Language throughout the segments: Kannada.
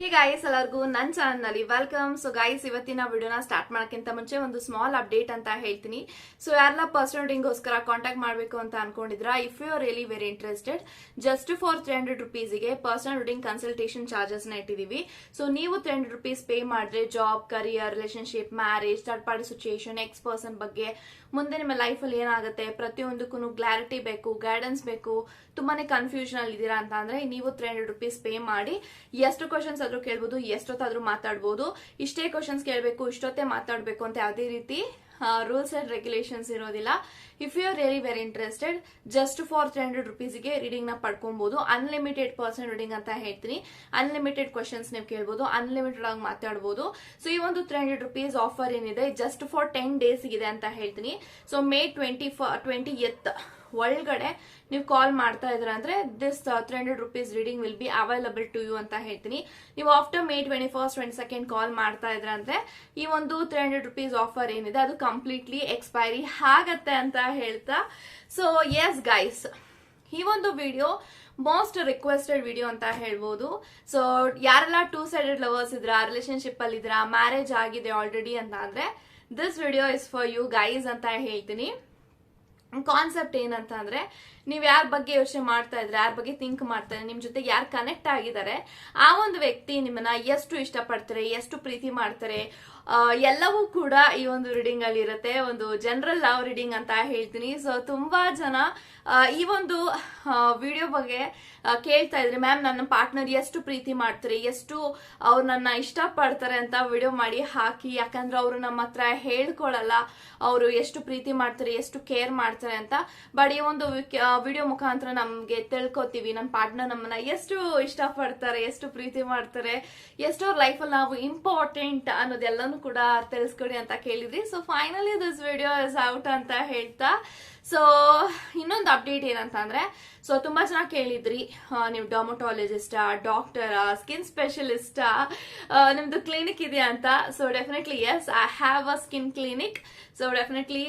ಹೇ ಗಾಯ್ಸ್ ಎಲ್ಲರಿಗೂ ನನ್ನ ಚಾನಲ್ನಲ್ಲಿ ವೆಲ್ಕಮ್ ಸೊ ಗಾಯಸ್ ಇವತ್ತಿನ ವಿಡಿಯೋನ ಸ್ಟಾರ್ಟ್ ಮಾಡೋಕ್ಕಿಂತ ಮುಂಚೆ ಒಂದು ಸ್ಮಾಲ್ ಅಪ್ಡೇಟ್ ಅಂತ ಹೇಳ್ತೀನಿ. ಸೊ ಯಾರೆಲ್ಲ ಪರ್ಸನಲ್ ರೀಡಿಂಗ್ಗೋಸ್ಕರ ಕಾಂಟ್ಯಾಕ್ಟ್ ಮಾಡಬೇಕು ಅಂತ ಅನ್ಕೊಂಡಿದ್ರ if you are really very interested just for three hundred ರುಪೀಸ್ಗೆ personal reading consultation ಚಾರ್ಜಸ್ನ ಇಟ್ಟಿದೀವಿ ಸೊ ನೀವು ತ್ರೀ ಹಂಡ್ರೆಡ್ ರುಪೀಸ್ ಪೇ ಮಾಡಿದ್ರೆ job career relationship marriage third party situation ex person ಬಗ್ಗೆ ಮುಂದೆ ನಿಮ್ಮ ಲೈಫಲ್ಲಿ ಏನಾಗುತ್ತೆ ಪ್ರತಿಯೊಂದಕ್ಕೂ ಕ್ಲಾರಿಟಿ ಬೇಕು ಗೈಡೆನ್ಸ್ ಬೇಕು, ತುಂಬಾನೇ ಕನ್ಫ್ಯೂಷನ್ ಅಲ್ಲಿ ಇದ್ದೀರಾ ಅಂತ ಅಂದ್ರೆ ನೀವು ತ್ರೀ ಹಂಡ್ರೆಡ್ ರುಪೀಸ್ ಪೇ ಮಾಡಿ ಎಷ್ಟು ಕ್ವಶನ್ಸ್ ಆದ್ರೂ ಕೇಳ್ಬೋದು, ಎಷ್ಟೊತ್ತಾದ್ರೂ ಮಾತಾಡ್ಬೋದು. ಇಷ್ಟೇ ಕ್ವಶನ್ಸ್ ಕೇಳಬೇಕು, ಇಷ್ಟೊತ್ತೇ ಮಾತಾಡಬೇಕು ಅಂತ ಯಾವುದೇ ರೀತಿ ರೂಲ್ಸ್ ಅಂಡ್ ರೆಗ್ಯುಲೇಷನ್ಸ್ ಇರೋದಿಲ್ಲ. If you are really very interested just for three hundred ರುಪೀಸ್ಗೆ ರೀಡಿಂಗ್ನ ಪಡ್ಕೊಬಹುದು ಅನ್ಲಿಮಿಟೆಡ್ ಪರ್ಸನ್ ರೀಡಿಂಗ್ ಅಂತ ಹೇಳ್ತೀನಿ. ಅನ್ಲಿಮಿಟೆಡ್ ಕ್ವಶನ್ಸ್ ನೀವು ಕೇಳ್ಬೋದು ಅನ್ಲಿಮಿಟೆಡ್ ಆಗಿ ಮಾತಾಡ್ಬೋದು. ಸೊ ಈ ಒಂದು ತ್ರೀ ಹಂಡ್ರೆಡ್ ರುಪೀಸ್ ಆಫರ್ ಏನಿದೆ ಜಸ್ಟ್ ಫಾರ್ ಟೆನ್ ಡೇಸ್ ಇದೆ ಅಂತ ಹೇಳ್ತೀನಿ. ಸೊ ಮೇ ಟ್ವೆಂಟಿ ಫ ಟ್ವೆಂಟಿ ಎತ್ ಒಳಗಡೆ ನೀವು ಕಾಲ್ ಮಾಡ್ತಾ ಇದ್ರ ಅಂದ್ರೆ this three hundred rupees reading will be available to you ಅಂತ ಹೇಳ್ತೀನಿ. ನೀವು after May twenty first twenty second call ಮಾಡ್ತಾ ಇದ್ರ ಅಂದ್ರೆ ಈ ಒಂದು ತ್ರೀ ಹಂಡ್ರೆಡ್ ರುಪೀಸ್ ಆಫರ್ ಏನಿದೆ, ಅದು ಕಂಪ್ಲೀಟ್ಲಿ ಎಕ್ಸ್ಪೈರಿ ಆಗತ್ತೆ ಅಂತ ಹೇಳ್ತಾ. ಸೊ ಎಸ್ ಗೈಸ್ ಈ ಒಂದು ವಿಡಿಯೋ ಮೋಸ್ಟ್ ರಿಕ್ವೆಸ್ಟೆಡ್ ವಿಡಿಯೋ ಅಂತ ಹೇಳ್ಬೋದು. ಸೊ ಯಾರೆಲ್ಲ ಟೂ ಸೈಡೆಡ್ ಲವರ್ಸ್ ಇದ್ರ ರಿಲೇಶನ್ಶಿಪ್ ಅಲ್ಲಿ ಇದ್ರ ಮ್ಯಾರೇಜ್ ಆಗಿದೆ ಆಲ್ರೆಡಿ ಅಂತ ಅಂದ್ರೆ this video is for you guys ಅಂತ ಹೇಳ್ತೀನಿ. ಕಾನ್ಸೆಪ್ಟ್ ಏನಂತ ಅಂದ್ರೆ ನೀವು ಯಾರ ಬಗ್ಗೆ ಯೋಚನೆ ಮಾಡ್ತಾ ಇದ್ರೆ, ಯಾರ ಬಗ್ಗೆ ಥಿಂಕ್ ಮಾಡ್ತಾ ಇದ್ರೆ, ನಿಮ್ ಜೊತೆ ಯಾರು ಕನೆಕ್ಟ್ ಆಗಿದ್ದಾರೆ, ಆ ಒಂದು ವ್ಯಕ್ತಿ ನಿಮ್ಮನ್ನ ಎಷ್ಟು ಇಷ್ಟಪಡ್ತಾರೆ, ಎಷ್ಟು ಪ್ರೀತಿ ಮಾಡ್ತಾರೆ ಎಲ್ಲವೂ ಕೂಡ ಈ ಒಂದು ರೀಡಿಂಗ್ ಅಲ್ಲಿ ಇರುತ್ತೆ. ಒಂದು ಜನರಲ್ ಲವ್ ರೀಡಿಂಗ್ ಅಂತ ಹೇಳ್ತೀನಿ. ಸೊ ತುಂಬಾ ಜನ ಈ ಒಂದು ವಿಡಿಯೋ ಬಗ್ಗೆ ಕೇಳ್ತಾ ಇದ್ರೆ ಮ್ಯಾಮ್ ನನ್ನ ಪಾರ್ಟ್ನರ್ ಎಷ್ಟು ಪ್ರೀತಿ ಮಾಡ್ತಾರೆ, ಎಷ್ಟು ಅವ್ರು ನನ್ನ ಇಷ್ಟಪಡ್ತಾರೆ ಅಂತ ವಿಡಿಯೋ ಮಾಡಿ ಹಾಕಿ, ಯಾಕಂದ್ರೆ ಅವರು ನಮ್ಮ ಹತ್ರ ಹೇಳ್ಕೊಳಲ್ಲ ಅವರು ಎಷ್ಟು ಪ್ರೀತಿ ಮಾಡ್ತಾರೆ, ಎಷ್ಟು ಕೇರ್ ಮಾಡ್ತಾರೆ ಅಂತ. ಬಟ್ ಈ ಒಂದು ವಿಡಿಯೋ ಮುಖಾಂತರ ನಮ್ಗೆ ತಿಳ್ಕೊತೀವಿ. ನನ್ನ ಪಾರ್ಟ್ನರ್ ನಮ್ಮನ್ನ ಎಷ್ಟು ಇಷ್ಟಪಡ್ತಾರೆ, ಎಷ್ಟು ಪ್ರೀತಿ ಮಾಡ್ತಾರೆ, ಎಷ್ಟು ಅವ್ರ ಲೈಫಲ್ಲಿ ನಾವು ಇಂಪಾರ್ಟೆಂಟ್ ಅನ್ನೋದೆಲ್ಲನೂ ಕೂಡ ತಿಳಿಸ್ಕೊಡಿ ಅಂತ ಕೇಳಿದ್ರಿ. So finally this video is out ಅಂತ ಹೇಳ್ತಾ ಸೊ ಇನ್ನೊಂದು ಅಪ್ಡೇಟ್ ಏನಂತ ಅಂದ್ರೆ ಸೊ ತುಂಬಾ ಜನ ಕೇಳಿದ್ರಿ ನೀವು ಡರ್ಮಟೋಲಜಿಸ್ಟಾ ಡಾಕ್ಟರಾ ಸ್ಕಿನ್ ಸ್ಪೆಷಲಿಸ್ಟಾ ನಿಮ್ದು ಕ್ಲಿನಿಕ್ ಇದೆಯಾ ಅಂತ? So definitely yes I have a skin clinic so definitely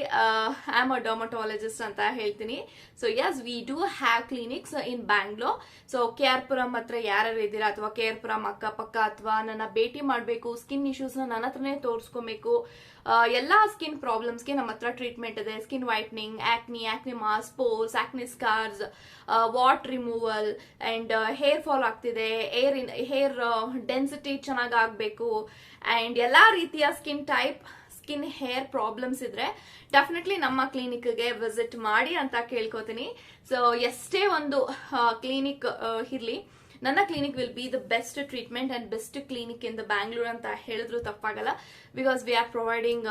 I am a dermatologist ಅಂತ ಹೇಳ್ತೀನಿ. So yes we do have clinics in Bangalore so K R ಹತ್ರ ಯಾರ್ಯಾರು ಇದ್ದೀರಾ? ಅಥವಾ ಕೆ ಅಕ್ಕಪಕ್ಕ ಅಥವಾ ನನ್ನ ಭೇಟಿ ಮಾಡಬೇಕು ಸ್ಕಿನ್ ಇಶ್ಯೂಸ್ನ ನನ್ನ ಹತ್ರನೇ ತೋರಿಸ್ಕೊಬೇಕು. ಎಲ್ಲಾ ಸ್ಕಿನ್ ಪ್ರಾಬ್ಲಮ್ಸ್ಗೆ ನಮ್ಮ ಹತ್ರ ಟ್ರೀಟ್ಮೆಂಟ್ ಇದೆ. Skin whitening acne acne marks pores acne scars what removal and hair fall ಆಗ್ತಿದೆ. ಏರ್ ಇನ್ ಹೇರ್ ಡೆನ್ಸಿಟಿ ಚೆನ್ನಾಗಿ ಆಗಬೇಕು ಅಂಡ್ ಎಲ್ಲಾ ರೀತಿಯ skin type skin hair problems ಇದ್ರೆ ಡೆಫಿನೆಟ್ಲಿ ನಮ್ಮ ಕ್ಲಿನಿಕ್ಗೆ ವಿಸಿಟ್ ಮಾಡಿ ಅಂತ ಕೇಳ್ಕೊತೀನಿ. ಸೊ ಎಷ್ಟೇ ಒಂದು ಕ್ಲಿನಿಕ್ ಇರಲಿ ನನ್ನ clinic will be the best treatment and best clinic in the Bangalore ಅಂತ ಹೇಳಿದ್ರು ತಪ್ಪಾಗಲ್ಲ because we are providing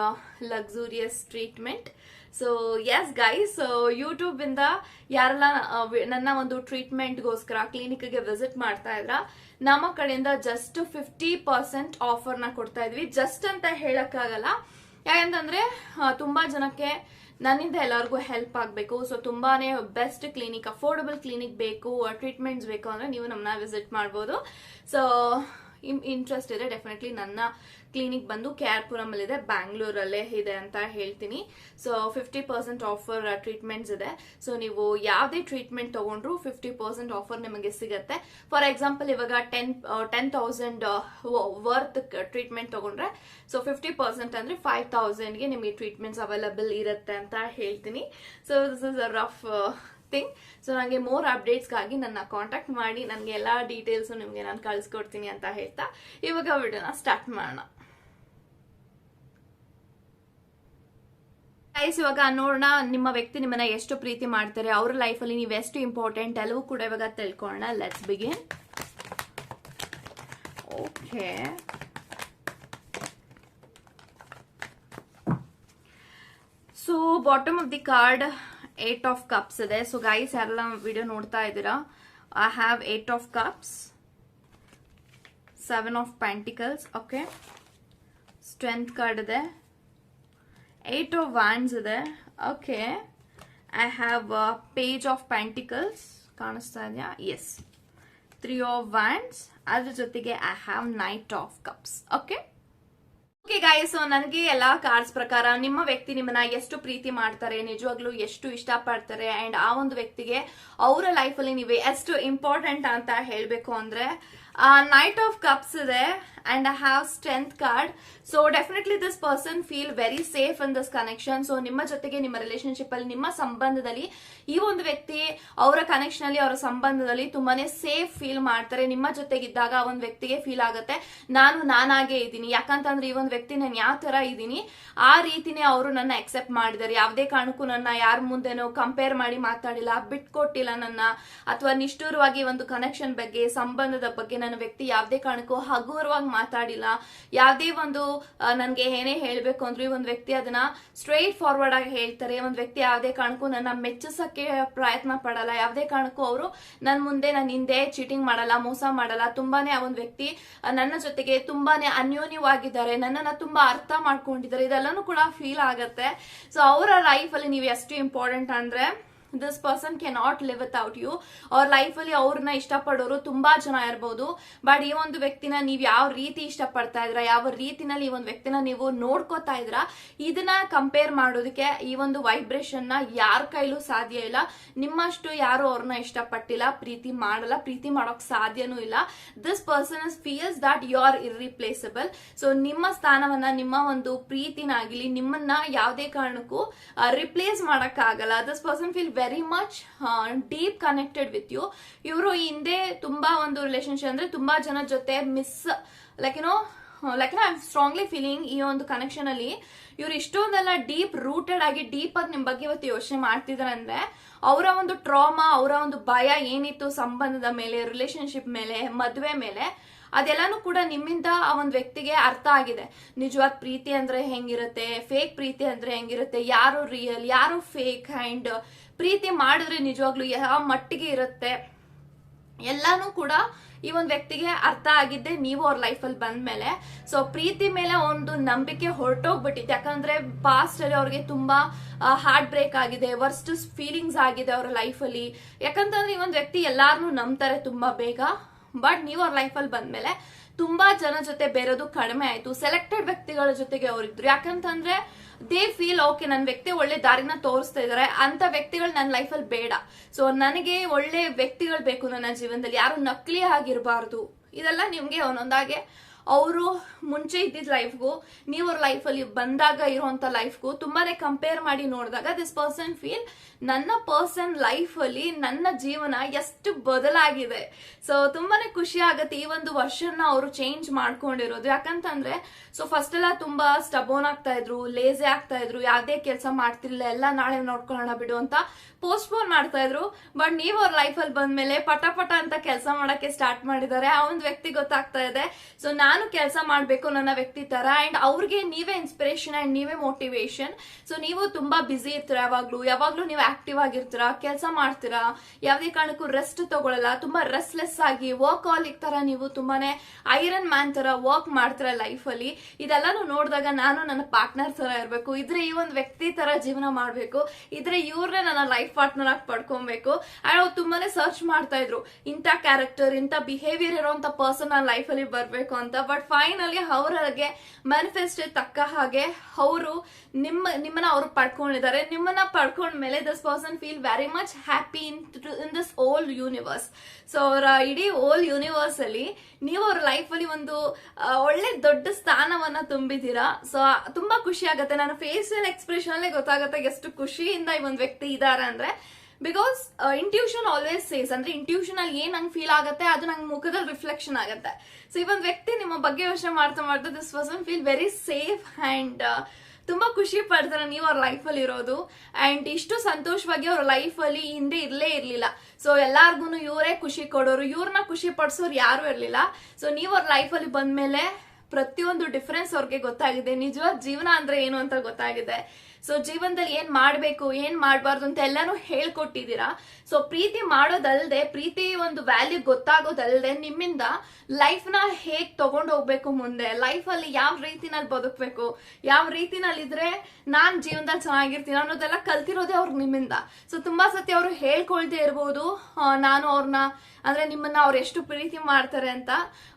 luxurious treatment so yes guys YouTube ಇಂದ ಯಾರೆಲ್ಲ ನನ್ನ ಒಂದು ಟ್ರೀಟ್ಮೆಂಟ್ಗೋಸ್ಕರ ಕ್ಲಿನಿಕ್ಗೆ ವಿಸಿಟ್ ಮಾಡ್ತಾ ಇದ್ರ, ನಮ್ಮ ಕಡೆಯಿಂದ ಜಸ್ಟ್ ಫಿಫ್ಟಿ ಪರ್ಸೆಂಟ್ ಆಫರ್ನ ಕೊಡ್ತಾ ಇದ್ವಿ. ಜಸ್ಟ್ ಅಂತ ಹೇಳಕ್ಕಾಗಲ್ಲ. ಯಾಕಂತಂದ್ರೆ ತುಂಬಾ ಜನಕ್ಕೆ ನನ್ನಿಂದ ಎಲ್ಲರಿಗೂ ಹೆಲ್ಪ್ ಆಗಬೇಕು. ಸೊ ತುಂಬಾನೇ ಬೆಸ್ಟ್ ಕ್ಲಿನಿಕ್ ಅಫೋರ್ಡಬಲ್ ಕ್ಲಿನಿಕ್ ಬೇಕು ಟ್ರೀಟ್ಮೆಂಟ್ಸ್ ಬೇಕು ಅಂದರೆ ನೀವು ನಮ್ಮನ್ನ ವಿಸಿಟ್ ಮಾಡ್ಬೋದು. ಸೊ ಇಂಟ್ರೆಸ್ಟ್ ಇದೆ ಡೆಫಿನೆಟ್ಲಿ ನನ್ನ ಕ್ಲಿನಿಕ್ ಬಂದು ಕೆ ಆರ್ ಪುರಮಲ್ಲಿದೆ ಬ್ಯಾಂಗ್ಳೂರಲ್ಲೇ ಇದೆ ಅಂತ ಹೇಳ್ತೀನಿ. So fifty percent offer treatments ಇದೆ. ಸೊ ನೀವು ಯಾವುದೇ ಟ್ರೀಟ್ಮೆಂಟ್ ತಗೊಂಡ್ರು ಫಿಫ್ಟಿ ಪರ್ಸೆಂಟ್ ಆಫರ್ ನಿಮಗೆ ಸಿಗುತ್ತೆ. ಫಾರ್ ಎಕ್ಸಾಂಪಲ್ ಇವಾಗ ten ten thousand worth treatment ತಗೊಂಡ್ರೆ ಸೊ ಫಿಫ್ಟಿ ಪರ್ಸೆಂಟ್ ಅಂದ್ರೆ ಫೈವ್ ತೌಸಂಡ್ಗೆ ನಿಮಗೆ ಟ್ರೀಟ್ಮೆಂಟ್ಸ್ ಅವೈಲಬಲ್ ಇರುತ್ತೆ ಅಂತ ಹೇಳ್ತೀನಿ. So this is a rough thing so ನನಗೆ ಮೋರ್ ಅಪ್ಡೇಟ್ಸ್ಗಾಗಿ ನನ್ನ ಕಾಂಟ್ಯಾಕ್ಟ್ ಮಾಡಿ, ನನಗೆ ಎಲ್ಲ ಡೀಟೇಲ್ಸು ನಿಮಗೆ ನಾನು ಕಳಿಸ್ಕೊಡ್ತೀನಿ ಅಂತ ಹೇಳ್ತಾ. ಇವಾಗ ವಿಡಿಯೋನ ಸ್ಟಾರ್ಟ್ ಮಾಡೋಣ. ಗೈಸ್ ಇವಾಗ ನೋಡೋಣ, ನಿಮ್ಮ ವ್ಯಕ್ತಿ ನಿಮ್ಮನ್ನ ಎಷ್ಟು ಪ್ರೀತಿ ಮಾಡ್ತಾರೆ, ಅವ್ರ ಲೈಫಲ್ಲಿ ನೀವು ಎಷ್ಟು ಇಂಪಾರ್ಟೆಂಟ್ ಎಲ್ಲವೂ ಕೂಡ ಇವಾಗ ತಿಳ್ಕೊಳ್ಳೋಣ. Let's begin okay so bottom of the card eight of cups ಇದೆ. ಸೊ ಗೈಸ್ ಯಾರೆಲ್ಲ ವಿಡಿಯೋ ನೋಡ್ತಾ ಇದ್ದೀರಾ? I have eight of cups seven of pentacles okay strength card ಇದೆ. ಏಟ್ ಆಫ್ ವ್ಯಾಂಡ್ಸ್ ಇದೆ okay I have page of pentacles ಕಾಣಿಸ್ತಾ ಇದೆಯಾ? ಎಸ್ ತ್ರೀ ಆಫ್ ವ್ಯಾಂಡ್ಸ್ ಅದ್ರ ಜೊತೆಗೆ I have knight of cups okay okay guys ನನಗೆ ಎಲ್ಲ ಕಾರ್ಡ್ಸ್ ಪ್ರಕಾರ ನಿಮ್ಮ ವ್ಯಕ್ತಿ ನಿಮ್ಮನ್ನ ಎಷ್ಟು ಪ್ರೀತಿ ಮಾಡ್ತಾರೆ, ನಿಜವಾಗ್ಲೂ ಎಷ್ಟು ಇಷ್ಟಪಡ್ತಾರೆ ಅಂಡ್ ಆ ಒಂದು ವ್ಯಕ್ತಿಗೆ ಅವರ ಲೈಫಲ್ಲಿ ನೀವು ಎಷ್ಟು ಇಂಪಾರ್ಟೆಂಟ್ ಅಂತ ಹೇಳಬೇಕು ಅಂದ್ರೆ ನೈಟ್ ಆಫ್ ಕಪ್ಸ್ ಇದೆ and I have strength card so definitely this person feel very safe in this connection so ನಿಮ್ಮ ಜೊತೆಗೆ ನಿಮ್ಮ ರಿಲೇಶನ್ಶಿಪ್ ಅಲ್ಲಿ, ನಿಮ್ಮ ಸಂಬಂಧದಲ್ಲಿ ಈ ಒಂದು ವ್ಯಕ್ತಿ ಅವರ ಕನೆಕ್ಷನ್ ಅಲ್ಲಿ, ಅವರ ಸಂಬಂಧದಲ್ಲಿ ತುಂಬಾನೇ ಸೇಫ್ ಫೀಲ್ ಮಾಡ್ತಾರೆ. ನಿಮ್ಮ ಜೊತೆಗಿದ್ದಾಗ ಆ ಒಂದು ವ್ಯಕ್ತಿಗೆ ಫೀಲ್ ಆಗುತ್ತೆ. ನಾನು ನಾನಾಗೆ ಇದ್ದೀನಿ. ಯಾಕಂತಂದ್ರೆ ಈ ಒಂದು ವ್ಯಕ್ತಿ ನಾನು ಯಾವ ತರ ಇದ್ದೀನಿ, ಆ ರೀತಿನೇ ಅವರು ನನ್ನ ಅಕ್ಸೆಪ್ಟ್ ಮಾಡಿದ್ದಾರೆ. ಯಾವುದೇ ಕಾರಣಕ್ಕೂ ನನ್ನ ಯಾರ ಮುಂದೆನೋ ಕಂಪೇರ್ ಮಾಡಿ ಮಾತಾಡಿಲ್ಲ, ಬಿಟ್ಕೊಟ್ಟಿಲ್ಲ ನನ್ನ, ಅಥವಾ ನಿಷ್ಠುರವಾಗಿ ಒಂದು ಕನೆಕ್ಷನ್ ಬಗ್ಗೆ, ಸಂಬಂಧದ ಬಗ್ಗೆ ನನ್ನ ವ್ಯಕ್ತಿ ಯಾವುದೇ ಕಾರಣಕ್ಕೂ ಹಗುರವಾಗಿ ಮಾತಾಡಿಲ್ಲ. ಯಾವುದೇ ಒಂದು ನನಗೆ ಏನೇ ಹೇಳಬೇಕು ಅಂದ್ರೆ ಒಂದು ವ್ಯಕ್ತಿ ಅದನ್ನ ಸ್ಟ್ರೈಟ್ ಫಾರ್ವರ್ಡ್ ಆಗಿ ಹೇಳ್ತಾರೆ. ಒಂದು ವ್ಯಕ್ತಿ ಯಾವುದೇ ಕಾರಣಕ್ಕೂ ನನ್ನ ಮೆಚ್ಚಿಸಕ್ಕೆ ಪ್ರಯತ್ನ ಪಡಲ್ಲ. ಯಾವ್ದೇ ಕಾರಣಕ್ಕೂ ಅವರು ನನ್ನ ಮುಂದೆ ನನ್ನ ಹಿಂದೆ ಚೀಟಿಂಗ್ ಮಾಡಲ್ಲ, ಮೋಸ ಮಾಡಲ್ಲ. ತುಂಬಾನೇ ಆ ಒಂದು ವ್ಯಕ್ತಿ ನನ್ನ ಜೊತೆಗೆ ತುಂಬಾನೇ ಅನ್ಯೋನ್ಯವಾಗಿದ್ದಾರೆ. ನನ್ನನ್ನ ತುಂಬಾ ಅರ್ಥ ಮಾಡ್ಕೊಂಡಿದ್ದಾರೆ. ಇದೆಲ್ಲನೂ ಕೂಡ ಫೀಲ್ ಆಗತ್ತೆ. ಸೊ ಅವರ ಲೈಫ್ ಅಲ್ಲಿ ನೀವು ಎಷ್ಟು ಇಂಪಾರ್ಟೆಂಟ್ ಅಂದ್ರೆ this person cannot live without you ಅವ್ರ ಲೈಫಲ್ಲಿ ಅವ್ರನ್ನ ಇಷ್ಟಪಡೋರು ತುಂಬಾ ಜನ ಇರ್ಬೋದು. ಬಟ್ ಈ ಒಂದು ವ್ಯಕ್ತಿನ ನೀವು ಯಾವ ರೀತಿ ಇಷ್ಟಪಡ್ತಾ ಇದ್ರ ಯಾವ ರೀತಿನಲ್ಲಿ ಈ ಒಂದು ವ್ಯಕ್ತಿನ ನೀವು ನೋಡ್ಕೋತಾ ಇದ್ರ ಇದನ್ನ ಕಂಪೇರ್ ಮಾಡೋದಕ್ಕೆ ಈ ಒಂದು ವೈಬ್ರೇಷನ್ನ ಯಾರ ಕೈಲೂ ಸಾಧ್ಯ ಇಲ್ಲ. ನಿಮ್ಮಷ್ಟು ಯಾರು ಅವ್ರನ್ನ ಇಷ್ಟಪಟ್ಟಿಲ್ಲ, ಪ್ರೀತಿ ಮಾಡಲ್ಲ, ಪ್ರೀತಿ ಮಾಡೋಕ್ ಸಾಧ್ಯನೂ ಇಲ್ಲ. This person is feels that you are irreplaceable so ನಿಮ್ಮ ಸ್ಥಾನವನ್ನ, ನಿಮ್ಮ ಒಂದು ಪ್ರೀತಿನಾಗಿಲಿ ನಿಮ್ಮನ್ನ ಯಾವುದೇ ಕಾರಣಕ್ಕೂ ರಿಪ್ಲೇಸ್ ಮಾಡಕ್ಕಾಗಲ್ಲ. This person feel very much deep connected with you ಇವರು ಹಿಂದೆ ತುಂಬಾ ಒಂದು ರಿಲೇಶನ್ಶಿಪ್ ಅಂದ್ರೆ ತುಂಬಾ ಜನ ಜೊತೆ ಮಿಸ್ ಲೈಕ್ ಏನೋ ಲೈಕ್ ಐ ಸ್ಟ್ರಾಂಗ್ಲಿ ಫೀಲಿಂಗ್ ಈ ಒಂದು ಕನೆಕ್ಷನ್ ಅಲ್ಲಿ ಇವ್ರು ಇಷ್ಟೊಂದೆಲ್ಲ ಡೀಪ್ ರೂಟೆಡ್ ಆಗಿ ಡೀಪ್ ಆಗಿ ನಿಮ್ ಬಗ್ಗೆ ಇವತ್ತು ಯೋಚನೆ ಮಾಡ್ತಿದಾರೆ ಅಂದ್ರೆ ಅವರ ಒಂದು ಟ್ರಾಮಾ ಅವರ ಒಂದು ಭಯ ಏನಿತ್ತು ಸಂಬಂಧದ ಮೇಲೆ ರಿಲೇಶನ್ಶಿಪ್ ಮೇಲೆ, ಮದುವೆ ಮೇಲೆ, ಅದೆಲ್ಲಾನು ಕೂಡ ನಿಮ್ಮಿಂದ ಆ ಒಂದು ವ್ಯಕ್ತಿಗೆ ಅರ್ಥ ಆಗಿದೆ. ನಿಜವಾದ ಪ್ರೀತಿ ಅಂದ್ರೆ ಹೆಂಗಿರುತ್ತೆ ಫೇಕ್ ಪ್ರೀತಿ ಅಂದ್ರೆ ಹೆಂಗಿರುತ್ತೆ, ಯಾರು ರಿಯಲ್ ಯಾರು ಫೇಕ್ ಅಂಡ್ ಪ್ರೀತಿ ಮಾಡಿದ್ರೆ ನಿಜವಾಗ್ಲೂ ಯಾವ ಮಟ್ಟಿಗೆ ಇರುತ್ತೆ, ಎಲ್ಲಾನು ಕೂಡ ಈ ಒಂದು ವ್ಯಕ್ತಿಗೆ ಅರ್ಥ ಆಗಿದ್ದೆ ನೀವು ಅವ್ರ ಲೈಫಲ್ಲಿ ಬಂದ್ಮೇಲೆ. ಸೊ ಪ್ರೀತಿ ಮೇಲೆ ಒಂದು ನಂಬಿಕೆ ಹೊರಟೋಗ್ಬಿಟ್ಟಿತ್ತು. ಯಾಕಂದ್ರೆ ಪಾಸ್ಟ್ ಅಲ್ಲಿ ಅವ್ರಿಗೆ ತುಂಬಾ ಹಾರ್ಟ್ ಬ್ರೇಕ್ ಆಗಿದೆ ವರ್ಸ್ಟ್ ಫೀಲಿಂಗ್ಸ್ ಆಗಿದೆ ಅವ್ರ ಲೈಫಲ್ಲಿ ಯಾಕಂತಂದ್ರೆ ಈ ಒಂದು ವ್ಯಕ್ತಿ ಎಲ್ಲಾರನ್ನೂ ನಂಬ್ತಾರೆ ತುಂಬಾ ಬೇಗ. ಬಟ್ ನೀವು ಅವ್ರ ಲೈಫಲ್ಲಿ ಬಂದ್ಮೇಲೆ ತುಂಬಾ ಜನ ಜೊತೆ ಬೇರೋದು ಕಡಿಮೆ ಆಯ್ತು. ಸೆಲೆಕ್ಟೆಡ್ ವ್ಯಕ್ತಿಗಳ ಜೊತೆಗೆ ಅವರಿದ್ರು ಯಾಕಂತಂದ್ರೆ ದೇ ಫೀಲ್ ಓಕೆ ನನ್ನ ವ್ಯಕ್ತಿ ಒಳ್ಳೆ ದಾರಿನ ತೋರಿಸ್ತಾ ಇದಾರೆ. ಅಂತ ವ್ಯಕ್ತಿಗಳು ನನ್ನ ಲೈಫಲ್ಲಿ ಬೇಡ. ಸೊ ನನಗೆ ಒಳ್ಳೆ ವ್ಯಕ್ತಿಗಳು ಬೇಕು ನನ್ನ ಜೀವನದಲ್ಲಿ. ಯಾರು ನಕಲಿ ಆಗಿರಬಾರ್ದು. ಇದೆಲ್ಲ ನಿಮ್ಗೆ ಒಂದೊಂದಾಗೆ ಅವರು ಮುಂಚೆ ಇದ್ದಿದ್ದ ಲೈಫ್ಗೂ ನೀವು ಅವ್ರ ಲೈಫಲ್ಲಿ ಬಂದಾಗ ಇರುವಂಥ ಲೈಫ್ಗೂ ತುಂಬಾನೇ ಕಂಪೇರ್ ಮಾಡಿ ನೋಡಿದಾಗ ದಿಸ್ ಪರ್ಸನ್ ಫೀಲ್ ನನ್ನ ಪರ್ಸನ್ ಲೈಫಲ್ಲಿ ನನ್ನ ಜೀವನ ಎಷ್ಟು ಬದಲಾಗಿದೆ. ಸೊ ತುಂಬಾನೇ ಖುಷಿ ಆಗುತ್ತೆ ಈ ಒಂದು ವರ್ಷನ ಅವರು ಚೇಂಜ್ ಮಾಡ್ಕೊಂಡಿರೋದು. ಯಾಕಂತಂದ್ರೆ ಸೊ ಫಸ್ಟ್ ಎಲ್ಲ ತುಂಬಾ ಸ್ಟಬೋನ್ ಆಗ್ತಾ ಇದ್ರು ಲೇಜಿ ಆಗ್ತಾ ಇದ್ರು, ಯಾವ್ದೇ ಕೆಲಸ ಮಾಡ್ತಿರ್ಲಿಲ್ಲ, ಎಲ್ಲ ನಾಳೆ ನೋಡ್ಕೊಳ್ಳೋಣ ಬಿಡು ಅಂತ ಪೋಸ್ಟ್ಪೋನ್ ಮಾಡ್ತಾ ಇದ್ರು. ಬಟ್ ನೀವು ಅವ್ರ ಲೈಫಲ್ಲಿ ಬಂದ್ಮೇಲೆ ಪಟ ಪಟ ಅಂತ ಕೆಲಸ ಮಾಡಕ್ಕೆ ಸ್ಟಾರ್ಟ್ ಮಾಡಿದ್ದಾರೆ ಆ ಒಂದು ವ್ಯಕ್ತಿ ಗೊತ್ತಾಗ್ತಾ ಇದೆ. ಸೊ ನಾನು ಕೆಲಸ ಮಾಡಬೇಕು ನನ್ನ ವ್ಯಕ್ತಿ ತರ. ಅಂಡ್ ಅವ್ರಿಗೆ ನೀವೇ ಇನ್ಸ್ಪಿರೇಷನ್ ಅಂಡ್ ನೀವೇ ಮೋಟಿವೇಶನ್ ಸೊ ನೀವು ತುಂಬಾ ಬಿಸಿ ಇರ್ತೀರ ಯಾವಾಗ್ಲೂ. ಯಾವಾಗ್ಲೂ ನೀವು ಆಕ್ಟಿವ್ ಆಗಿರ್ತೀರಾ, ಕೆಲಸ ಮಾಡ್ತೀರಾ, ಯಾವುದೇ ಕಾರಣಕ್ಕೂ ರೆಸ್ಟ್ ತಗೊಳಲ್ಲ. ತುಂಬಾ ರೆಸ್ಟ್ಲೆಸ್ ಆಗಿ ವರ್ಕ್ ಆಲಿಕ್ ತರ ನೀವು ತುಂಬಾನೇ ಐರನ್ ಮ್ಯಾನ್ ತರ ವರ್ಕ್ ಮಾಡ್ತೀರಾ ಲೈಫ್ ಅಲ್ಲಿ. ಇದೆಲ್ಲಾನು ನೋಡಿದಾಗ ನಾನು ನನ್ನ ಪಾರ್ಟ್ನರ್ ತರ ಇರಬೇಕು. ಇದ್ರೆ ಈ ಒಂದು ವ್ಯಕ್ತಿ ತರ ಜೀವನ ಮಾಡಬೇಕು. ಇದ್ರೆ ಇವ್ರನ್ನ ನನ್ನ ಲೈಫ್ ಪಾರ್ಟ್ನರ್ ಆಗಿ ಪಡ್ಕೊಬೇಕು. ಅಂಡ್ ಅವ್ರು ತುಂಬಾನೇ ಸರ್ಚ್ ಮಾಡ್ತಾ ಇದ್ರು. ಇಂಥ ಕ್ಯಾರೆಕ್ಟರ್ ಇಂಥ ಬಿಹೇವಿಯರ್ ಇರೋಂಥ ಪರ್ಸನ್ ಆ ಲೈಫ್ ಅಲ್ಲಿ ಬರ್ಬೇಕು ಅಂತ. ಬಟ್ ಫೈನಲಿ ಅವರಿಗೆ ಮ್ಯಾನಿಫೆಸ್ಟ್ ತಕ್ಕ ಹಾಗೆ ಅವರು ನಿಮ್ಮ, ನಿಮ್ಮನ್ನ ಅವರು ಪಡ್ಕೊಂಡಿದ್ದಾರೆ. ನಿಮ್ಮನ್ನ ಪಡ್ಕೊಂಡ್ಮೇಲೆ this person feel very much happy in in this old universe so ಅವರ ಇಡೀ ಓಲ್ ಯೂನಿವರ್ಸ್ ಅಲ್ಲಿ ನೀವು ಅವ್ರ ಲೈಫ್ ಅಲ್ಲಿ ಒಂದು ಒಳ್ಳೆ ದೊಡ್ಡ ಸ್ಥಾನವನ್ನ ತುಂಬಿದ್ದೀರಾ. ಸೊ ತುಂಬಾ ಖುಷಿ ಆಗುತ್ತೆ. ನನ್ನ ಫೇಸಿಯಲ್ ಎಕ್ಸ್ಪ್ರೆಷನ್ ಅಲ್ಲೇ ಗೊತ್ತಾಗುತ್ತೆ ಎಷ್ಟು ಖುಷಿಯಿಂದ ಈ ಒಂದು ವ್ಯಕ್ತಿ ಇದ್ದಾರೆ ಅಂದ್ರೆ ಬಿಕಾಸ್ ಇಂಟ್ಯೂಷನ್ ಆಲ್ವೇಸ್ ಸೇಸ್ ಅಂದ್ರೆ ಇಂಟ್ಯೂಷನ್ ಅಲ್ಲಿ ಏನ್ ನಂಗೆ ಫೀಲ್ ಆಗುತ್ತೆ, ಅದು ನಂಗೆ ಮುಖದಲ್ಲಿ ರಿಫ್ಲೆಕ್ಷನ್ ಆಗುತ್ತೆ. ಸೊ ಈ ಒಂದು ವ್ಯಕ್ತಿ ನಿಮ್ಮ ಬಗ್ಗೆ ಯೋಚನೆ ಮಾಡ್ತಾ ಮಾಡ್ತಾ this person feel very safe and ತುಂಬಾ ಖುಷಿ ಪಡ್ತಾರೆ ನೀವು ಅವ್ರ ಲೈಫಲ್ಲಿ ಇರೋದು. ಅಂಡ್ ಇಷ್ಟು ಸಂತೋಷವಾಗಿ ಅವ್ರ ಅಲ್ಲಿ ಹಿಂದೆ ಇರ್ಲೇ ಇರ್ಲಿಲ್ಲ. ಸೊ ಎಲ್ಲಾರ್ಗು ಇವರೇ ಖುಷಿ ಕೊಡೋರು ಇವ್ರನ್ನ ಖುಷಿ ಪಡಿಸೋರು ಯಾರು ಇರ್ಲಿಲ್ಲ. ಸೊ ನೀವು ಅವ್ರ ಲೈಫಲ್ಲಿ ಬಂದ್ಮೇಲೆ ಪ್ರತಿಯೊಂದು ಡಿಫ್ರೆನ್ಸ್ ಅವ್ರಿಗೆ ಗೊತ್ತಾಗಿದೆ. ನಿಜವಾದ ಜೀವನ ಅಂದ್ರೆ ಏನು ಅಂತ ಗೊತ್ತಾಗಿದೆ. ಸೊ ಜೀವನದಲ್ಲಿ ಏನ್ ಮಾಡ್ಬೇಕು, ಏನ್ ಮಾಡಬಾರ್ದು ಅಂತ ಎಲ್ಲಾನು ಹೇಳ್ಕೊಟ್ಟಿದ್ದೀರಾ? ಸೊ ಪ್ರೀತಿ ಮಾಡೋದಲ್ದೆ, ಪ್ರೀತಿ ಒಂದು ವ್ಯಾಲ್ಯೂ ಗೊತ್ತಾಗೋದಲ್ದೆ ನಿಮ್ಮಿಂದ ಲೈಫ್ನ ಹೇಗ್ ತಗೊಂಡು ಹೋಗ್ಬೇಕು ಮುಂದೆ? ಲೈಫ್ ಅಲ್ಲಿ ಯಾವ ರೀತಿನಲ್ಲಿ ಬದುಕ್ಬೇಕು? ಯಾವ ರೀತಿನಲ್ಲಿ ಇದ್ರೆ ನಾನ್ ಜೀವನದಲ್ಲಿ ಚೆನ್ನಾಗಿರ್ತೀನಿ ಅನ್ನೋದೆಲ್ಲ ಕಲ್ತಿರೋದೇ ಅವ್ರಿಗೆ ನಿಮ್ಮಿಂದ. ಸೊ ತುಂಬಾ ಸತಿ ಅವರು ಹೇಳ್ಕೊಳ್ದೇ ಇರ್ಬೋದು ನಾನು ಅವ್ರನ್ನ ಅಂದ್ರೆ ನಿಮ್ಮನ್ನ ಅವ್ರು ಎಷ್ಟು ಪ್ರೀತಿ ಮಾಡ್ತಾರೆ ಅಂತ.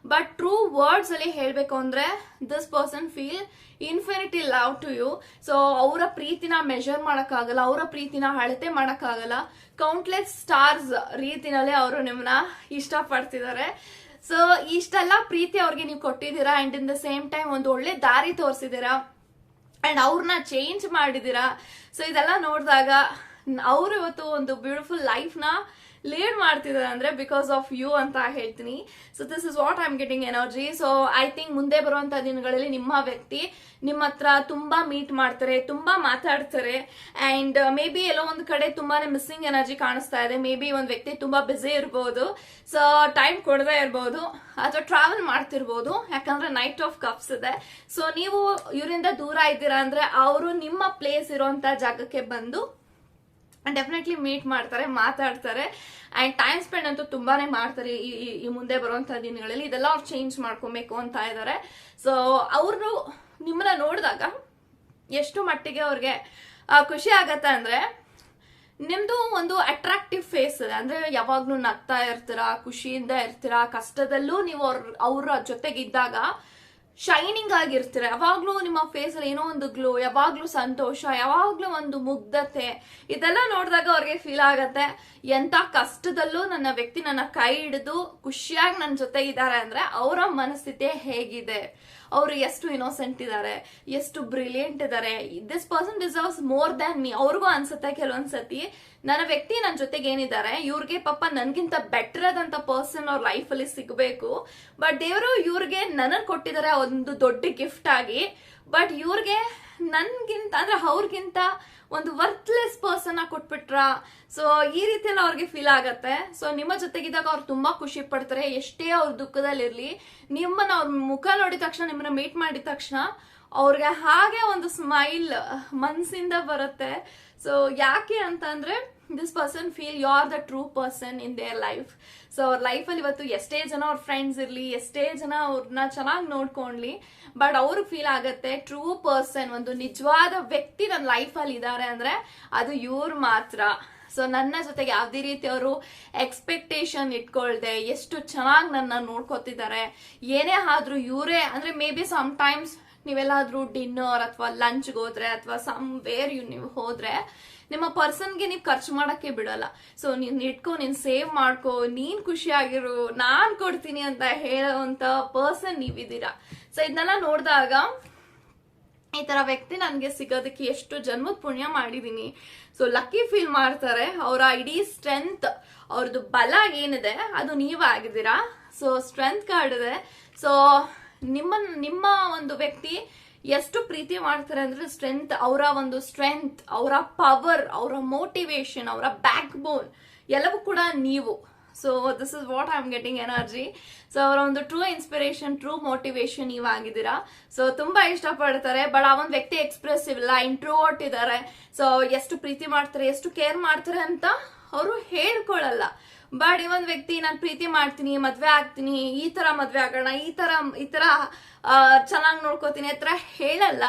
ಬಟ್ ಟ್ರೂ ವರ್ಡ್ಸ್ ಅಲ್ಲಿ ಹೇಳ್ಬೇಕು ಅಂದ್ರೆ this person feel infinity love to you so ಅವರ ಪ್ರೀತಿನ ಮೆಷರ್ ಮಾಡೋಕ್ಕಾಗಲ್ಲ, ಅವರ ಪ್ರೀತಿನ ಅಳತೆ ಮಾಡೋಕ್ಕಾಗಲ್ಲ. ಕೌಂಟ್ಲೆಸ್ ಸ್ಟಾರ್ಸ್ ರೀತಿನಲ್ಲೇ ಅವರು ನಿಮ್ಮನ್ನ ಇಷ್ಟಪಡ್ತಿದ್ದಾರೆ. ಸೊ ಇಷ್ಟೆಲ್ಲ ಪ್ರೀತಿ ಅವ್ರಿಗೆ ನೀವು ಕೊಟ್ಟಿದ್ದೀರಾ? And in the same time ಒಂದು ಒಳ್ಳೆ ದಾರಿ ತೋರಿಸಿದ್ದೀರಾ? ಅಂಡ್ ಅವ್ರನ್ನ ಚೇಂಜ್ ಮಾಡಿದ್ದೀರಾ? ಸೊ ಇದೆಲ್ಲ ನೋಡಿದಾಗ, ಅವರು ಇವತ್ತು ಒಂದು ಬ್ಯೂಟಿಫುಲ್ ಲೈಫ್ನ ಲೀಡ್ ಮಾಡ್ತಿದ್ದಾರೆ ಅಂದ್ರೆ ಬಿಕಾಸ್ ಆಫ್ ಯು ಅಂತ ಹೇಳ್ತೀನಿ. So this is what I am getting energy so I think ಮುಂದೆ ಬರುವಂತ ದಿನಗಳಲ್ಲಿ ನಿಮ್ಮ ವ್ಯಕ್ತಿ ನಿಮ್ಮ ಹತ್ರ ತುಂಬಾ ಮೀಟ್ ಮಾಡ್ತಾರೆ, ತುಂಬಾ ಮಾತಾಡ್ತಾರೆ. ಅಂಡ್ ಮೇ ಬಿ ಎಲ್ಲೋ ಒಂದು ಕಡೆ ತುಂಬಾನೇ ಮಿಸ್ಸಿಂಗ್ ಎನರ್ಜಿ ಕಾಣಿಸ್ತಾ ಇದೆ. ಮೇ ಬಿ ಒಂದು ವ್ಯಕ್ತಿ ತುಂಬಾ ಬ್ಯುಸಿ ಇರ್ಬೋದು. ಸೊ ಟೈಮ್ ಕೊಡದೇ ಇರ್ಬೋದು. ಅಥವಾ ಟ್ರಾವೆಲ್ ಮಾಡ್ತಿರ್ಬೋದು. ಯಾಕಂದ್ರೆ ನೈಟ್ ಆಫ್ ಕಪ್ಸ್ ಇದೆ. ಸೊ ನೀವು ಇವರಿಂದ ದೂರ ಇದ್ದೀರಾ ಅಂದ್ರೆ ಅವರು ನಿಮ್ಮ ಪ್ಲೇಸ್ ಇರುವಂತ ಜಾಗಕ್ಕೆ ಬಂದು ಡೆಫಿನೆಟ್ಲಿ ಮೀಟ್ ಮಾಡ್ತಾರೆ, ಮಾತಾಡ್ತಾರೆ. ಆ್ಯಂಡ್ ಟೈಮ್ ಸ್ಪೆಂಡ್ ಅಂತೂ ತುಂಬಾನೇ ಮಾಡ್ತಾರೆ ಈ, ಈ- ಈ ಮುಂದೆ ಬರುವಂಥ ದಿನಗಳಲ್ಲಿ. ಇದೆಲ್ಲ ಅವ್ರು ಚೇಂಜ್ ಮಾಡ್ಕೊಬೇಕು ಅಂತ ಇದ್ದಾರೆ ಸೊ ಅವರು ನಿಮ್ಮನ್ನ ನೋಡಿದಾಗ ಎಷ್ಟು ಮಟ್ಟಿಗೆ ಅವ್ರಿಗೆ ಖುಷಿ ಆಗತ್ತೆ ಅಂದ್ರೆ ನಿಮ್ಮದು ಒಂದು ಅಟ್ರಾಕ್ಟಿವ್ ಫೇಸ್ ಇದೆ. ಅಂದ್ರೆ ಯಾವಾಗಲೂ ನಗ್ತಾ ಇರ್ತೀರಾ, ಖುಷಿಯಿಂದ ಇರ್ತೀರಾ, ಕಷ್ಟದಲ್ಲೂ ನೀವು ಅವ್ರ, ಅವರ ಜೊತೆಗಿದ್ದಾಗ ಶೈನಿಂಗ್ ಆಗಿರ್ತೀರ, ಯಾವಾಗ್ಲೂ ನಿಮ್ಮ ಫೇಸ್ ಅಲ್ಲಿ ಏನೋ ಒಂದು ಗ್ಲೋ ಯಾವಾಗ್ಲೂ ಸಂತೋಷ, ಯಾವಾಗ್ಲೂ ಒಂದು ಮುಗ್ಧತೆ, ಇದೆಲ್ಲ ನೋಡಿದಾಗ ಅವ್ರಿಗೆ ಫೀಲ್ ಆಗತ್ತೆ. ಎಂತ ಕಷ್ಟದಲ್ಲೂ ನನ್ನ ವ್ಯಕ್ತಿ ನನ್ನ ಕೈ ಹಿಡಿದು ಖುಷಿಯಾಗಿ ನನ್ನ ಜೊತೆ ಇದ್ದಾರೆ ಅಂದ್ರೆ ಅವರ ಮನಸ್ಥಿತಿ ಹೇಗಿದೆ. ಅವರು ಎಷ್ಟು ಇನೋಸೆಂಟ್ ಇದ್ದಾರೆ ಎಷ್ಟು ಬ್ರಿಲಿಯಂಟ್ ಇದ್ದಾರೆ this person deserves more than me ಅವ್ರಿಗೂ ಅನ್ಸುತ್ತೆ ಕೆಲವೊಂದ್ಸತಿ ನನ್ನ ವ್ಯಕ್ತಿ ನನ್ನ ಜೊತೆಗೆ ಏನಿದ್ದಾರೆ, ಇವ್ರಿಗೆ ಪಾಪ ನನ್ಗಿಂತ ಬೆಟರ್ ಆದಂತ ಪರ್ಸನ್ ಅವ್ರ ಲೈಫ್ ಅಲ್ಲಿ ಸಿಗಬೇಕು. ಬಟ್ ದೇವರು ಇವ್ರಿಗೆ ನನಗ್ ಕೊಟ್ಟಿದ್ದಾರೆ ಒಂದು ದೊಡ್ಡ ಗಿಫ್ಟ್ ಆಗಿ. ಬಟ್ ಇವ್ರಿಗೆ ನನ್ಗಿಂತ ಅಂದ್ರೆ ಅವ್ರಿಗಿಂತ ಒಂದು ವರ್ತ್ಲೆಸ್ ಪರ್ಸನ್ ಕೊಟ್ಬಿಟ್ರ. ಸೊ ಈ ರೀತಿ ಎಲ್ಲ ಅವ್ರಿಗೆ ಫೀಲ್ ಆಗತ್ತೆ. ಸೊ ನಿಮ್ಮ ಜೊತೆಗಿದ್ದಾಗ ಅವ್ರು ತುಂಬಾ ಖುಷಿ ಪಡ್ತಾರೆ. ಎಷ್ಟೇ ಅವ್ರ ದುಃಖದಲ್ಲಿರ್ಲಿ, ನಿಮ್ಮನ್ನ ಅವ್ರ ಮುಖ ನೋಡಿದ ತಕ್ಷಣ, ನಿಮ್ಮನ್ನ ಮೀಟ್ ಮಾಡಿದ ತಕ್ಷಣ ಅವ್ರಿಗೆ ಹಾಗೆ ಒಂದು ಸ್ಮೈಲ್ ಮನ್ಸಿಂದ ಬರುತ್ತೆ. ಸೊ ಯಾಕೆ ಅಂತಂದ್ರೆ this person feel you are the true person in their life so ಅವ್ರ ಲೈಫಲ್ಲಿ ಇವತ್ತು ಎಷ್ಟೇ ಜನ ಅವ್ರ ಫ್ರೆಂಡ್ಸ್ ಇರ್ಲಿ, ಎಷ್ಟೇ ಜನ ಅವ್ರನ್ನ ಚೆನ್ನಾಗಿ ನೋಡ್ಕೊಂಡ್ಲಿ ಬಟ್ ಅವ್ರಿಗೆ ಫೀಲ್ ಆಗುತ್ತೆ ಟ್ರೂ ಪರ್ಸನ್ ಒಂದು ನಿಜವಾದ ವ್ಯಕ್ತಿ ನನ್ನ ಲೈಫಲ್ಲಿ ಇದ್ದಾರೆ ಅಂದ್ರೆ ಅದು ಇವ್ರು ಮಾತ್ರ. ಸೊ ನನ್ನ ಜೊತೆಗೆ ಯಾವುದೇ ರೀತಿ ಅವರು ಎಕ್ಸ್ಪೆಕ್ಟೇಷನ್ ಇಟ್ಕೊಳ್ದೆ, ಎಷ್ಟು ಚೆನ್ನಾಗಿ ನನ್ನ ನೋಡ್ಕೋತಿದ್ದಾರೆ ಏನೇ ಆದ್ರೂ ಇವರೇ, ಅಂದ್ರೆ ಮೇ ಬಿ ಸಮ್ ಟೈಮ್ಸ್ ನೀವೆಲ್ಲಾದ್ರೂ ಡಿನ್ನರ್ ಅಥವಾ ಲಂಚ್ಗೆ ಹೋದ್ರೆ ಅಥವಾ ಸಮ್ ವೇರ್ ಯು ನೀವು ಹೋದ್ರೆ ನಿಮ್ಮ ಪರ್ಸನ್ಗೆ ನೀವು ಖರ್ಚು ಮಾಡಕ್ಕೆ ಬಿಡಲ್ಲ. ಸೊ ನೀನ್ ಇಟ್ಕೊ, ನೀನ್ ಸೇವ್ ಮಾಡ್ಕೋ, ನೀನ್ ಖುಷಿಯಾಗಿರು, ನಾನ್ ಕೊಡ್ತೀನಿ ಅಂತ ಹೇಳೋವಂತ ಪರ್ಸನ್ ನೀವಿದ್ದೀರಾ. ಸೊ ಇದನ್ನೆಲ್ಲ ನೋಡಿದಾಗ ಈ ತರ ವ್ಯಕ್ತಿ ನನಗೆ ಸಿಗೋದಕ್ಕೆ ಎಷ್ಟು ಜನ್ಮದ ಪುಣ್ಯ ಮಾಡಿದೀನಿ. ಸೊ ಲಕ್ಕಿ ಫೀಲ್ ಮಾಡ್ತಾರೆ. ಅವರ ಇಡೀ ಸ್ಟ್ರೆಂತ್ ಅವ್ರದ್ದು ಬಲ ಏನಿದೆ, ಅದು ನೀವಾಗಿದ್ದೀರಾ ಸೊ ಸ್ಟ್ರೆಂತ್ ಕಾರ್ಡ್ ಇದೆ. ಸೊ ನಿಮ್ಮ ನಿಮ್ಮ ಒಂದು ವ್ಯಕ್ತಿ ಎಷ್ಟು ಪ್ರೀತಿ ಮಾಡ್ತಾರೆ ಅಂದ್ರೆ ಸ್ಟ್ರೆಂತ್ ಅವರ ಒಂದು ಸ್ಟ್ರೆಂತ್ ಅವರ ಪವರ್ ಅವರ ಮೋಟಿವೇಶನ್ ಅವರ ಬ್ಯಾಕ್ ಬೋನ್ ಎಲ್ಲವೂ ಕೂಡ ನೀವು. So this is what I am getting energy so ಅವರ ಒಂದು ಟ್ರೂ ಇನ್ಸ್ಪಿರೇಷನ್ ಟ್ರೂ ಮೋಟಿವೇಶನ್ ನೀವಾಗಿದ್ದೀರಾ ಸೊ ತುಂಬಾ ಇಷ್ಟಪಡ್ತಾರೆ. ಬಟ್ ಆ ಒಂದು ವ್ಯಕ್ತಿ ಎಕ್ಸ್ಪ್ರೆಸಿವ್ ಇಲ್ಲ ಇಂಟ್ರೋವರ್ಟ್ ಇದ್ದಾರೆ. ಸೊ ಎಷ್ಟು ಪ್ರೀತಿ ಮಾಡ್ತಾರೆ, ಎಷ್ಟು ಕೇರ್ ಮಾಡ್ತಾರೆ ಅಂತ ಅವರು ಹೇಳ್ಕೊಳಲ್ಲ ಬಟ್ ಈ ಒಂದು ವ್ಯಕ್ತಿ ನಾನು ಪ್ರೀತಿ ಮಾಡ್ತೀನಿ, ಮದ್ವೆ ಆಗ್ತೀನಿ, ಈ ತರ ಮದ್ವೆ ಆಗೋಣ, ಈ ತರ ಈ ತರ ಚೆನ್ನಾಗಿ ನೋಡ್ಕೋತೀನಿ ಆ ಥರ ಹೇಳಲ್ಲ.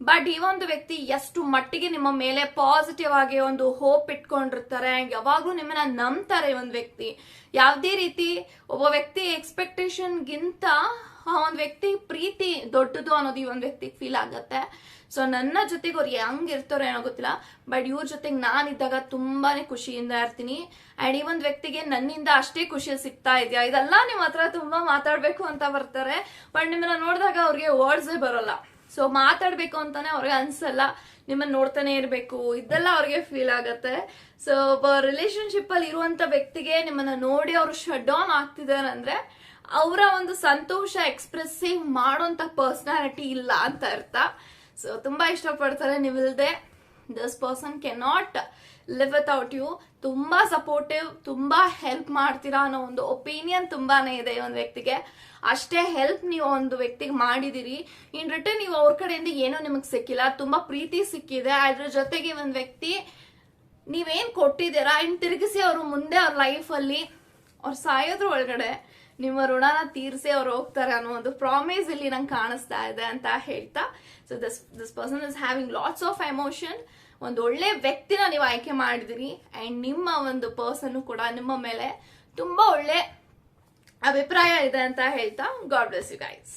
ಬಟ್ ಈ ಒಂದು ವ್ಯಕ್ತಿ ಎಷ್ಟು ಮಟ್ಟಿಗೆ ನಿಮ್ಮ ಮೇಲೆ ಪಾಸಿಟಿವ್ ಆಗಿ ಒಂದು ಹೋಪ್ ಇಟ್ಕೊಂಡಿರ್ತಾರೆ, ಯಾವಾಗಲೂ ನಿಮ್ಮನ್ನ ನಂಬ್ತಾರೆ ಒಂದು ವ್ಯಕ್ತಿ. ಯಾವುದೇ ರೀತಿ ಒಬ್ಬ ವ್ಯಕ್ತಿ ಎಕ್ಸ್ಪೆಕ್ಟೇಷನ್ಗಿಂತ ಆ ಒಂದು ವ್ಯಕ್ತಿ ಪ್ರೀತಿ ದೊಡ್ಡದು ಅನ್ನೋದು ಈ ಒಂದು ವ್ಯಕ್ತಿಗೆ ಫೀಲ್ ಆಗತ್ತೆ. ಸೊ ನನ್ನ ಜೊತೆಗೆ ಅವ್ರು ಹೆಂಗ್ ಇರ್ತಾರೋ ಏನೋ ಗೊತ್ತಿಲ್ಲ ಬಟ್ ಇವ್ರ ಜೊತೆಗೆ ನಾನಿದ್ದಾಗ ತುಂಬಾನೇ ಖುಷಿಯಿಂದ ಇರ್ತೀನಿ. ಅಂಡ್ ಈ ಒಂದು ವ್ಯಕ್ತಿಗೆ ನನ್ನಿಂದ ಅಷ್ಟೇ ಖುಷಿ ಸಿಗ್ತಾ ಇದೆಯಾ? ಇದೆಲ್ಲ ನಿಮ್ಮ ಹತ್ರ ತುಂಬಾ ಮಾತಾಡ್ಬೇಕು ಅಂತ ಬರ್ತಾರೆ ಬಟ್ ನಿಮ್ಮನ್ನ ನೋಡಿದಾಗ ಅವ್ರಿಗೆ ವರ್ಡ್ಸೇ ಬರೋಲ್ಲ. ಸೊ ಮಾತಾಡ್ಬೇಕು ಅಂತಾನೆ ಅವ್ರಿಗೆ ಅನ್ಸಲ್ಲ ನಿಮ್ಮನ್ನ ನೋಡ್ತಾನೆ ಇರಬೇಕು, ಇದೆಲ್ಲ ಅವ್ರಿಗೆ ಫೀಲ್ ಆಗತ್ತೆ. ಸೊ ಒಬ್ಬ ರಿಲೇಶನ್ಶಿಪ್ ಅಲ್ಲಿ ಇರುವಂತ ವ್ಯಕ್ತಿಗೆ ನಿಮ್ಮನ್ನ ನೋಡಿ ಅವ್ರು ಶಟ್ ಡೌನ್ ಆಗ್ತಿದ್ದಾರೆ ಅಂದ್ರೆ ಅವರ ಒಂದು ಸಂತೋಷ ಎಕ್ಸ್ಪ್ರೆಸ್ಸಿವ್ ಮಾಡೋಂಥ ಪರ್ಸ್ನಾಲಿಟಿ ಇಲ್ಲ ಅಂತ ಅರ್ಥ. ಸೊ ತುಂಬಾ ಇಷ್ಟಪಡ್ತಾರೆ ನೀವಿಲ್ದೆ. This person cannot live without you ತುಂಬಾ ಸಪೋರ್ಟಿವ್ ತುಂಬಾ ಹೆಲ್ಪ್ ಮಾಡ್ತೀರಾ ಅನ್ನೋ ಒಂದು ಒಪಿನಿಯನ್ ತುಂಬಾನೇ ಇದೆ ಒಂದು ವ್ಯಕ್ತಿಗೆ. ಅಷ್ಟೇ ಹೆಲ್ಪ್ ನೀವು ಒಂದು ವ್ಯಕ್ತಿಗೆ ಮಾಡಿದಿರಿ ಇನ್ ರಿಟರ್ನ್ ನೀವು ಅವ್ರ ಕಡೆಯಿಂದ ಏನೋ ನಿಮಗೆ ಸಿಕ್ಕಿಲ್ಲ. ತುಂಬಾ ಪ್ರೀತಿ ಸಿಕ್ಕಿದೆ. ಅದ್ರ ಜೊತೆಗೆ ಒಂದು ವ್ಯಕ್ತಿ, ನೀವೇನ್ ಕೊಟ್ಟಿದ್ದೀರಾ? ಇನ್ ತಿರುಗಿಸಿ ಅವರು ಮುಂದೆ ಅವ್ರ ಲೈಫಲ್ಲಿ ಅವ್ರು ಸಾಯೋದ್ರ ಒಳಗಡೆ ನಿಮ್ಮ ಋಣನ ತೀರಿಸಿ ಅವ್ರು ಹೋಗ್ತಾರೆ ಅನ್ನೋ ಒಂದು ಪ್ರಾಮಿಸ್ ಇಲ್ಲಿ ನಂಗೆ ಕಾಣಿಸ್ತಾ ಇದೆ ಅಂತ ಹೇಳ್ತಾ. So this this person is having lots of emotion ಒಂದು ಒಳ್ಳೆ ವ್ಯಕ್ತಿನ ನೀವು ಆಯ್ಕೆ ಮಾಡಿದಿರಿ. ಅಂಡ್ ನಿಮ್ಮ ಒಂದು ಪರ್ಸನ್ ಕೂಡ ನಿಮ್ಮ ಮೇಲೆ ತುಂಬಾ ಒಳ್ಳೆ ಅಭಿಪ್ರಾಯ ಇದೆ ಅಂತ ಹೇಳ್ತಾ. God bless you guys